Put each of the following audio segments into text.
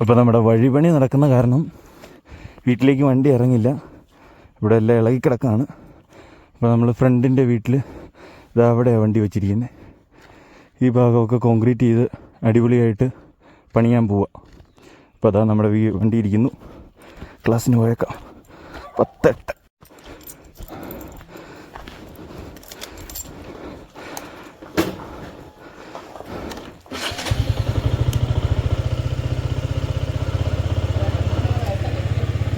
അപ്പോൾ നമ്മുടെ വഴിപണി നടക്കുന്ന കാരണം വീട്ടിലേക്ക് വണ്ടി ഇറങ്ങില്ല. ഇവിടെ എല്ലാം ഇളകി കിടക്കാണ് അപ്പോൾ നമ്മൾ ഫ്രണ്ടിന്റെ വീട്ടിൽ ഇതാ അവിടെയാണ് വണ്ടി വെച്ചിരിക്കുന്നത് ഈ ഭാഗമൊക്കെ കോൺക്രീറ്റ് ചെയ്ത് അടിപൊളിയായിട്ട് പണിയാൻ പോവുക അപ്പോൾ അതാ നമ്മുടെ വണ്ടി ഇരിക്കുന്നു. ക്ലാസ്സിന് പോയേക്കാം. പത്തെട്ട്.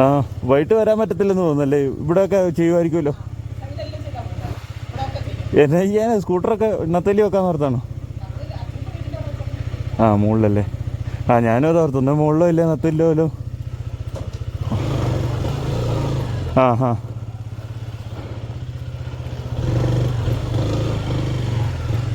ആ വൈകിട്ട് വരാൻ പറ്റത്തില്ലെന്ന് തോന്നുന്നല്ലേ? ഇവിടെയൊക്കെ ചെയ്യുമായിരിക്കുമല്ലോ. എന്നാ ചെയ്യാൻ സ്കൂട്ടറൊക്കെ ഇന്നത്തേലി വെക്കാൻ നിർത്താണോ ആ മുകളിലല്ലേ. ആ ഞാനും അത് ഓർത്തു ഒന്ന് മുകളിലോ ഇല്ലേ നത്തില്ലോലോ ആ ഹാ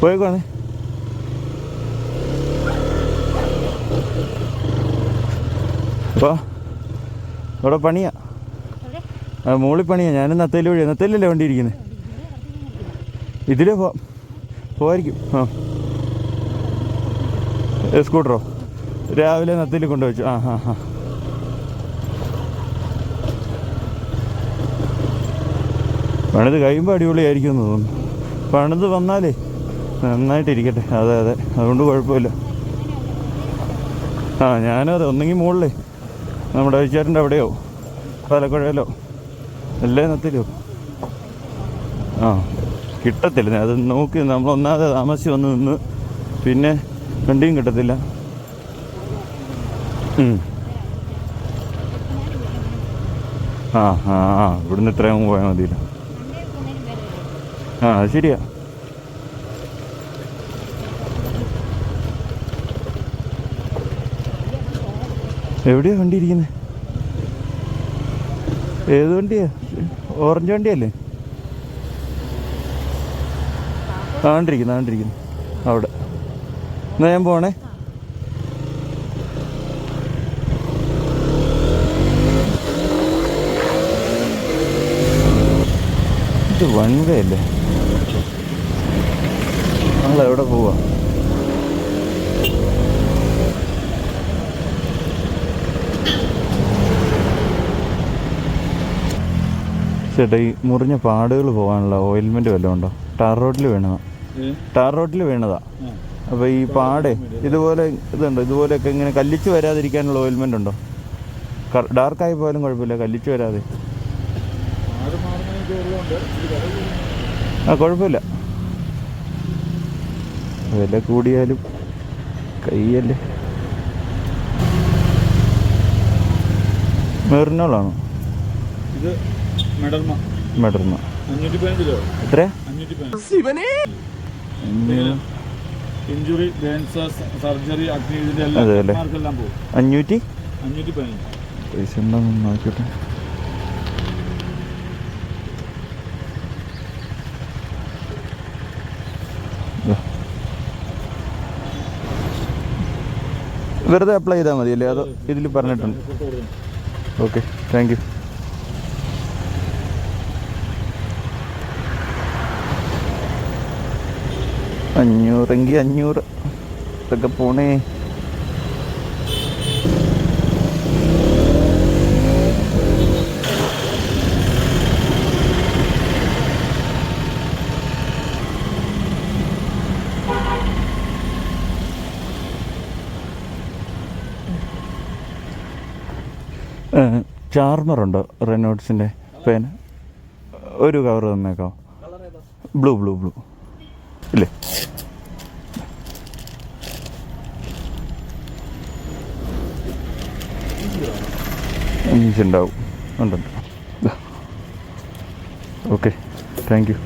പോയേക്കാണേ. അപ്പോൾ ഇവിടെ പണിയാ? ആ മുകളിൽ പണിയാ. ഞാനും നത്തേൽ വഴിയാ നത്തേലല്ലേ വണ്ടി ഇരിക്കുന്നത് ഇതിലേ പോ പോവായിരിക്കും. ആ. സ്കൂട്ടറോ? രാവിലെ നത്തേൽ കൊണ്ടുവച്ചു. ആ ഹാ ഹാ പണിത് കഴിയുമ്പോൾ അടിപൊളിയായിരിക്കും എന്ന് തോന്നുന്നു. പണിത് വന്നാലേ നന്നായിട്ടിരിക്കട്ടെ. അതെ അതെ. അതുകൊണ്ട് കുഴപ്പമില്ല. ആ ഞാനത് ഒന്നെങ്കിൽ മുകളിലേ നമ്മുടെ അഴിച്ചാറിന്റെ അവിടെയോ? പാലക്കുഴയിലോ? അല്ലേ നത്തിലോ ആ കിട്ടത്തില്ല. അത് നോക്കി നമ്മൾ ഒന്നാമത് താമസിച്ച് വന്ന് നിന്ന് പിന്നെ വണ്ടിയും കിട്ടത്തില്ല. ആ ആ ആ. ഇവിടുന്ന് ഇത്രയും പോയാൽ മതിയില്ല. ആ അത് ശരിയാ. എവിടെയാ വണ്ടി ഇരിക്കുന്നത് ഏത് വണ്ടിയാ? ഓറഞ്ച് വണ്ടിയല്ലേ? ആണ്ടിരിക്കുന്നു ആണ്ടിരിക്കുന്നു. അവിടെ. എന്നാ ഞാൻ പോണേ? ഇത് വൺ വേ അല്ലേ? നമ്മൾ എവിടെ പോവാ? ചേട്ടാ ഈ മുറിഞ്ഞ പാടുകൾ പോകാനുള്ള ഓയിൽമെന്റ് വല്ലതും ഉണ്ടോ? ടാർ റോഡിൽ വീണതാ. ടാർ റോഡിൽ വീണതാ. അപ്പോൾ ഈ പാടെ ഇതുപോലെ ഇതുണ്ടോ? ഇതുപോലെയൊക്കെ ഇങ്ങനെ കല്ലിച്ച് വരാതിരിക്കാനുള്ള ഓയിൽമെന്റ് ഉണ്ടോ? ഡാർക്കായി പോയാലും കുഴപ്പമില്ല കല്ലിച്ച് വരാതെ. ആ കുഴപ്പമില്ല. വില കൂടിയാലും കയ്യല്ലേ? മെറിനോളാണോ? ഇത് മെഡർമ ഇഞ്ചുറി ക്യാൻസർ സർജറി അഞ്ഞൂറ്റി? പൈസ നോക്കട്ടെ വെറുതെ അപ്ലൈ ചെയ്താൽ മതിയല്ലേ? അതോ ഇതിൽ പറഞ്ഞിട്ടുണ്ട്. ഓക്കെ താങ്ക് യു അഞ്ഞൂറെങ്കിൽ അഞ്ഞൂറ്. ഇതൊക്കെ പോണേ. ചാർമറുണ്ടോ റെനോട്ട്സിന്റെ പേന ഒരു കവർ തന്നേക്കാം. ബ്ലൂ ബ്ലൂ ബ്ലൂ ഇല്ലേ? ഉണ്ടാവും. ഉണ്ടുണ്ട് ഓക്കെ താങ്ക് യു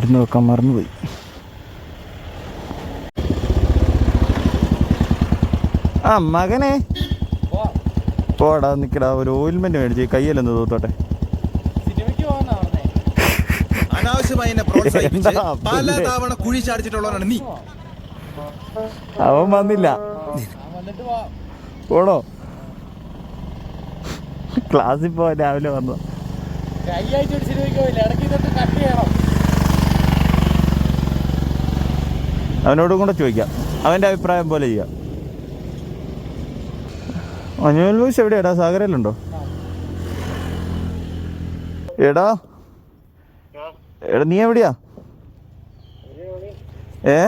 മരുന്ന് വെക്കാൻ മറന്നുപോയി. ആ മകനെ. പോടാ നിക്കടാ ഒരു ഓയിൽമെന്റ് മേടിച്ചു കയ്യിലെന്ന് തോത്തോട്ടെ. അവൻ വന്നില്ല. പോണോ? ക്ലാസ്സിൽ പോവാൻ രാവിലെ വന്നു കൈ ആയിട്ട് സിനിമയ്ക്ക് ഇടയ്ക്ക് കട്ട് ചെയ്യണം. അവനോടും കൂടെ ചോദിക്കാം. അവന്റെ അഭിപ്രായം പോലെ ചെയ്യാം. മഞ്ഞുമൽ ബോയ്സ് എവിടെയാടാ? സാഗരയിലുണ്ടോ? എടാ. എടാ നീ എവിടെയാ? ഏ?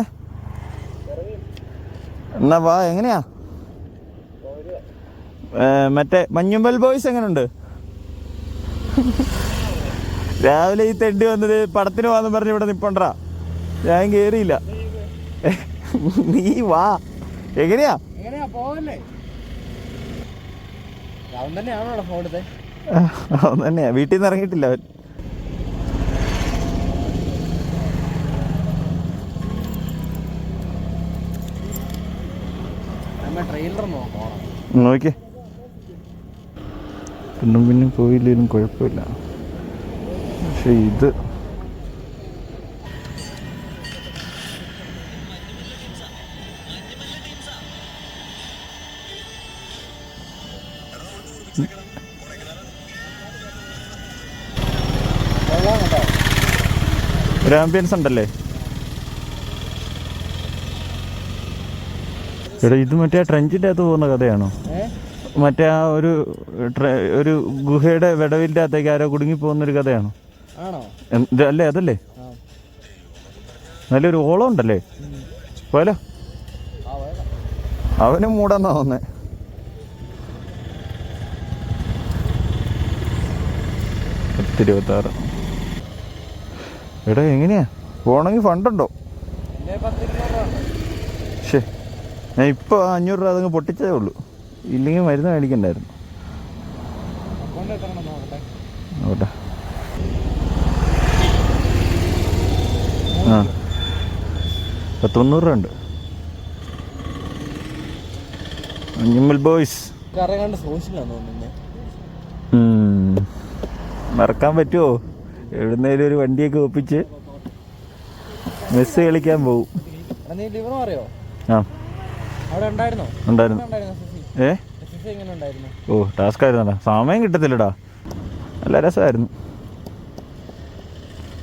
എന്നാ വാ എങ്ങനെയാ? മറ്റേ മഞ്ഞുമ്പൽ ബോയ്സ് എങ്ങനെയുണ്ട് രാവിലെ ഈ തെണ്ടി വന്നത് പടത്തിന് പോകാന്ന് പറഞ്ഞ് ഇവിടെ നിപ്പണ്ടാ ഞാൻ കേറിയില്ല. നീ വാ. എങ്ങനെയാ? എങ്ങനെയാ? പോവല്ലേ? അവൻ തന്നെയാണോ അവിടെ ഫോൺ എടുത്തേ? അവൻ തന്നെയാ. വീട്ടിൽ നിന്ന് ഇറങ്ങിയിട്ടില്ല അവൻ. നോക്കേ നോക്കിയേ പിന്നും പിന്നും പോയില്ലേലും കുഴപ്പമില്ല. പക്ഷെ ഇത് ഒരു ആംബിയൻസ് ഉണ്ടല്ലേ? എടാ ഇത് മറ്റേ ട്രെഞ്ചിന്റെ അകത്ത് പോകുന്ന കഥയാണോ? മറ്റേ ആ ഒരു ഒരു ഗുഹയുടെ വിടവിന്റെ അകത്തേക്ക് ആരോ കുടുങ്ങി പോകുന്നൊരു കഥയാണോ? ആണോ? എന്ത് അല്ലേ അതല്ലേ? നല്ലൊരു ഓളം ഉണ്ടല്ലേ? പോലോ അവനും മൂടാന്നാ തോന്നേ പത്തിരുപത്താറ്. എടാ എങ്ങനെയാ? പോണെങ്കിൽ ഫണ്ടുണ്ടോ ശേ ഞാൻ ഇപ്പോൾ അഞ്ഞൂറ് രൂപ അതങ്ങ് പൊട്ടിച്ചതേ ഉള്ളൂ. ഇല്ലെങ്കിൽ മരുന്ന് മേടിക്കണ്ടായിരുന്നു. ഉണ്ടെന്ന് ആ. തൊണ്ണൂറ് രൂപ ഉണ്ട്. അഞ്ഞുമ്മൽ ബോയ്സ്. മറക്കാൻ പറ്റുമോ എവിടുന്നേലും ഒരു വണ്ടിയൊക്കെ ഒപ്പിച്ച് മെസ്സ് കളിക്കാൻ പോകും ആ. ഉണ്ടായിരുന്നോ? ഏ? ഓ ടാസ്ക് ആയിരുന്നടാ സമയം കിട്ടത്തില്ലടാ. നല്ല രസമായിരുന്നു.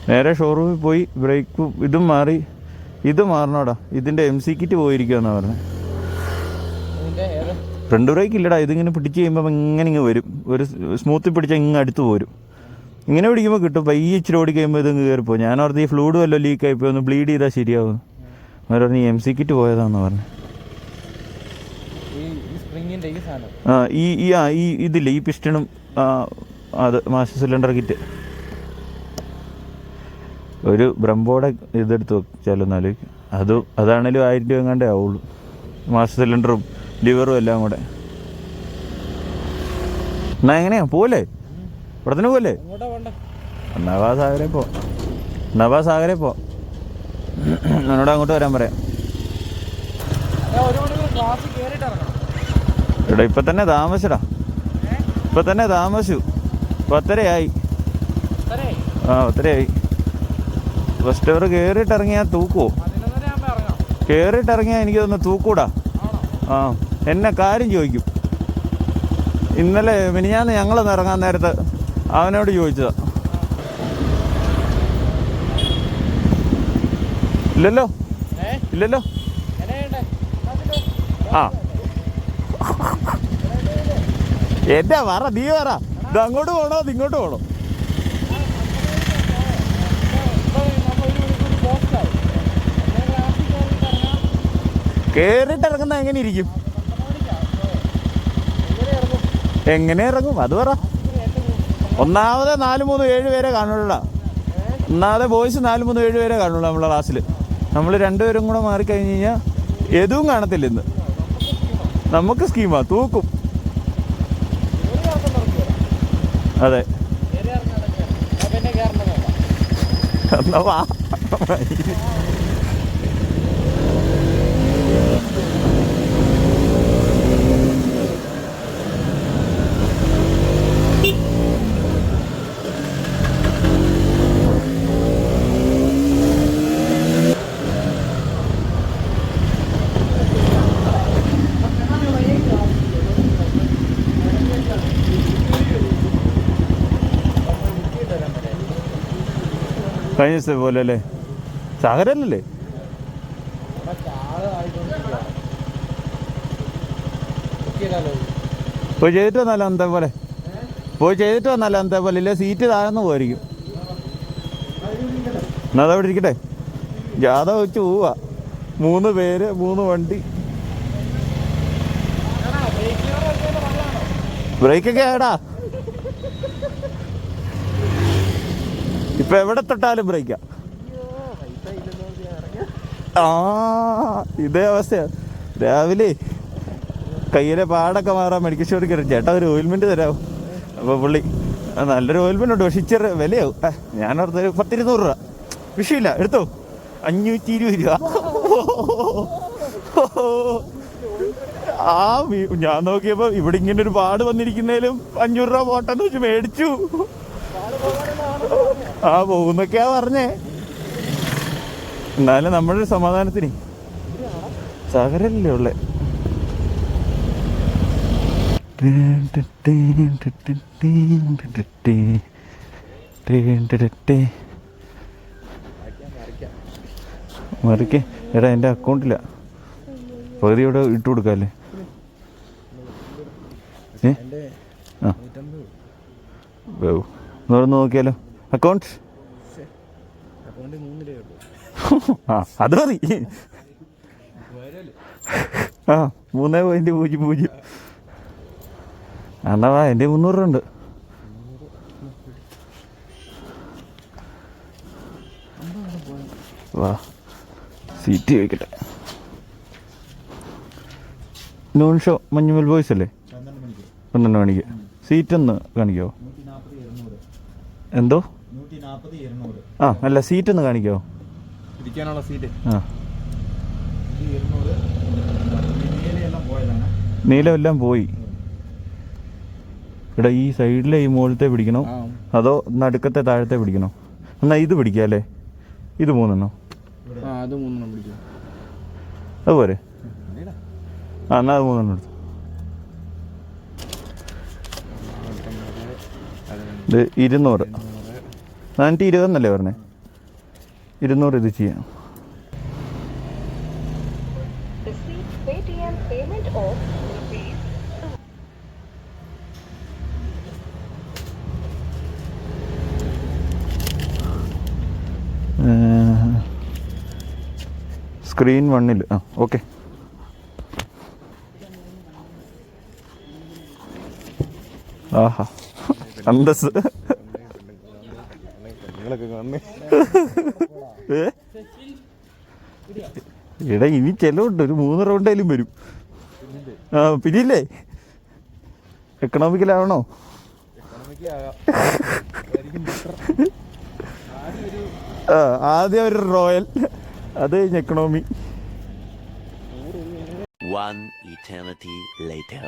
നേരെ ഷോറൂമിൽ പോയി ബ്രേക്ക് ഇതും മാറി. ഇത് മാറണോടാ. ഇതിന്റെ എം സി കിറ്റ് പോയിരിക്കുമെന്നാണ് പറഞ്ഞത് ഫ്രണ്ട് ബ്രേക്ക് ഇല്ലടാ. ഇതിങ്ങനെ പിടിച്ച് കഴിയുമ്പോൾ ഇങ്ങനെ ഇങ്ങ് വരും. ഒരു സ്മൂത്തിൽ പിടിച്ചാൽ ഇങ്ങ് അടുത്ത് പോരും. ഇങ്ങനെ പിടിക്കുമ്പോൾ കിട്ടും. പയ്യെ ഇച്ചിരി ഓടി കഴിയുമ്പോൾ ഇതങ്ങ് കയറിപ്പോയി ഞാൻ ഓർത്ത് ഈ ഫ്ലൂഡ് വല്ലതും ലീക്ക് പോയി ഒന്ന് ബ്ലീഡ് ചെയ്താൽ ശരിയാവും. അവർ പറഞ്ഞു എം സി കിറ്റ് പോയതാണെന്ന് പറഞ്ഞു. ആ ഈ ഈ ആ ഈ ഇതില്ലേ ഈ പിസ്റ്റണും ആ, അത് മാസ്റ്റർ സിലിണ്ടർ കിറ്റ് ഒരു ബ്രംബോടെ ഇതെടുത്ത് വെച്ചാലൊന്ന് ആലോചിക്കും അത് അതാണേലും ആയിരം രൂപ എങ്ങാണ്ടേ ആവുള്ളൂ. മാസ്റ്റർ സിലിണ്ടറും ലിവറും എല്ലാം കൂടെ. എന്നാ എങ്ങനെയാ? പോലെ ഇവിടത്തിന് പോലെ നവാസാഗരെ പോ. നവാസാഗരെ പോ. എന്നോട് അങ്ങോട്ട് വരാൻ പറയാം. എടാ ഇപ്പൊ തന്നെ താമസിച്ചടാ ഇപ്പൊ തന്നെ താമസിച്ചു. പത്തരയായി ആ പത്തരയായി ഫസ്റ്റ് അവർ കയറിയിട്ട് ഇറങ്ങിയാൽ തൂക്കുവോ? കയറിയിട്ട് ഇറങ്ങിയാൽ എനിക്ക് തോന്നുന്നു തൂക്കൂടാ. ആ എന്നെ കാര്യം ചോദിക്കും. ഇന്നലെ മിനിഞ്ഞാന്ന് ഞങ്ങളൊന്ന് ഇറങ്ങാൻ നേരത്ത് അവനോട് ചോദിച്ചതാ. ഇല്ലല്ലോ? ഇല്ലല്ലോ? ആ. എന്റെ പറ നീ പറ. ഇത് അങ്ങോട്ട് പോണോ? ഇത് ഇങ്ങോട്ട് പോണോ? കേറിട്ട് ഇറങ്ങുന്ന എങ്ങനെ ഇരിക്കും? എങ്ങനെ ഇറങ്ങും? അത് പറ. ഒന്നാമത് നാല് മൂന്ന് ഏഴ് പേരെ കാണുള്ളൂ ഒന്നാമത് ബോയ്സ് നാല് മൂന്ന് ഏഴ് പേരെ കാണുള്ളൂ നമ്മളെ ക്ലാസ്സിൽ നമ്മൾ രണ്ടുപേരും കൂടെ മാറിക്കഴിഞ്ഞ് കഴിഞ്ഞാൽ എതും കാണത്തില്ല ഇന്ന്. നമുക്ക് സ്കീമാ തൂക്കും. അതെ. എന്നാ വാ. കഴിഞ്ഞ ദിവസത്തെ പോലെ അല്ലേ? ഇത്? പോയി ചെയ്തിട്ട് വന്നാലോ അന്നത്തെ പോലെ? പോയി ചെയ്തിട്ട് വന്നാലോ അന്നത്തെ പോലെ? ഇല്ല സീറ്റ് താഴ്ന്നു പോയിരിക്കും എന്നാ അതവിടെ ഇരിക്കട്ടെ? ജാഥ വെച്ച് പോവാ. മൂന്ന് പേര് മൂന്ന് വണ്ടി. ബ്രേക്കൊക്കെ ആടാ ഇപ്പൊ എവിടെ തൊട്ടാലും ബ്രേക്കാ ആ. ഇതേ അവസ്ഥയാ. രാവിലെ കയ്യിലെ പാടൊക്കെ മാറാൻ മെഡിക്കൽ സ്റ്റോറിൽ കയറി ചേട്ടാ ഒരു ഓയിൽമെന്റ് തരാമോ അപ്പൊ പുള്ളി "ആ, നല്ലൊരു ഓയിൽമെന്റ് ഉണ്ട് പക്ഷെ ഇച്ചിരി വിലയാവും. ഞാൻ ഓർത്തൊരു പത്തിരുന്നൂറ് രൂപ. വിഷയമില്ല എടുത്തോ. അഞ്ഞൂറ്റി ഇരുപത് രൂപ. ആ ഞാൻ നോക്കിയപ്പോ ഇവിടെ ഇങ്ങനെ ഒരു പാട് വന്നിരിക്കുന്നതിലും അഞ്ഞൂറ് രൂപ പോട്ടെന്ന് വെച്ച് മേടിച്ചു. ആ പോകുന്നൊക്കെയാ പറഞ്ഞേ. എന്നാലും നമ്മുടെ ഒരു സമാധാനത്തിന്. സാഗരല്ലേ ഉള്ളേ. മറിക്കേ. എടാ എന്റെ അക്കൗണ്ടില്ല പകുതി ഇവിടെ ഇട്ട് കൊടുക്കാല്ലേ? ഏ? ആ. വേവ് നോക്കിയാലോ? അക്കൗണ്ട്? അത് മതി. ആ മൂന്ന് പോയിന്റ് പൂജ്യം പൂജ്യം. എന്നാ എന്റെ മുന്നൂറ് രൂപ ഉണ്ട് വാ സീറ്റ് ചോദിക്കട്ടെ. നോൺ ഷോ മഞ്ഞുമൽ ബോയ്സ് അല്ലേ? പന്ത്രണ്ട് മണിക്ക്. സീറ്റ് ഒന്ന് കാണിക്കാവോ എന്തോ? ആ അല്ല സീറ്റ് ഒന്ന് കാണിക്കോ? ഇരിക്കാനുള്ള സീറ്റ്. ആ. നീലമെല്ലാം പോയി. ഇവിടെ ഈ സൈഡിലെ ഈ മുകളിലത്തെ പിടിക്കണോ? അതോ നടുക്കത്തെ താഴത്തെ പിടിക്കണോ? എന്നാ ഇത് പിടിക്കാല്ലേ ഇത് മൂന്നെണ്ണോ? അതുപോലെ ആ എന്നാ അത് മൂന്നെണ്ണം എടുത്തു. ഇത് ഇരുന്നൂറ്. നാനൂറ്റി ഇരുപതെന്നല്ലേ പറഞ്ഞേ? ഇരുന്നൂറ് ഇത് ചെയ്യാം. സ്ക്രീൻ വണ്ണിൽ ആ ഓക്കെ. ആഹാ. അന്തസ്. ഏ? എടാ ഇനി ചെലവുണ്ട് ഒരു മൂന്ന് റൗണ്ടേലും വരും. ആ പിന്നില്ലേ? എക്കണോമിക്കലാവണോ ആദ്യം ഒരു റോയൽ അത് കഴിഞ്ഞ് economy One eternity later.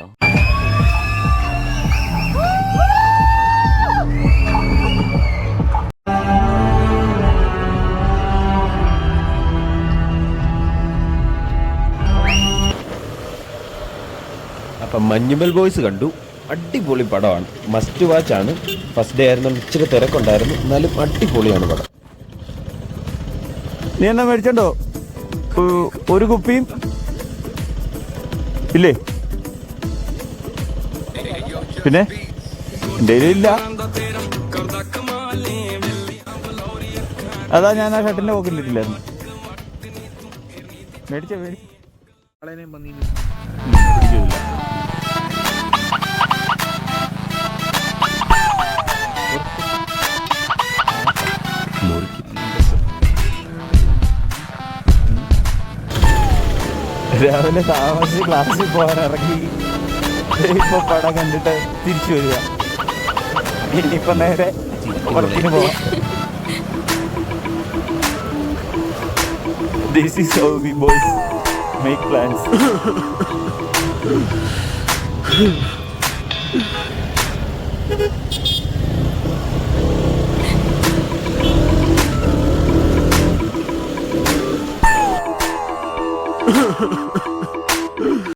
Manjummel Boys കണ്ടു. അടിപൊളി പടമാണ്. മസ്റ്റ് വാച്ച് ആണ്. ഫസ്റ്റ് ഡേ ആയിരുന്നു. ഇച്ചിരി തിരക്കുണ്ടായിരുന്നു. എന്നാലും അടിപൊളിയാണ് പടം. നീ എന്നാ മേടിച്ചോ ഒരു കുപ്പിയും? ഇല്ലേ? പിന്നെ? എന്റെ ഇല്ല. അതാ ഞാൻ ആ ഷർട്ടിന്റെ പോക്കറ്റിലിട്ടില്ലായിരുന്നു മേടിച്ചു മേടി രാവിലെ താമസിച്ച് ക്ലാസ്സിൽ പോകാൻ ഇറങ്ങി ഇപ്പൊ പടം കണ്ടിട്ട് തിരിച്ചു വരിക. ഇനിയിപ്പൊ നേരെ വർക്കിന് പോവാം. This is how we boys make plans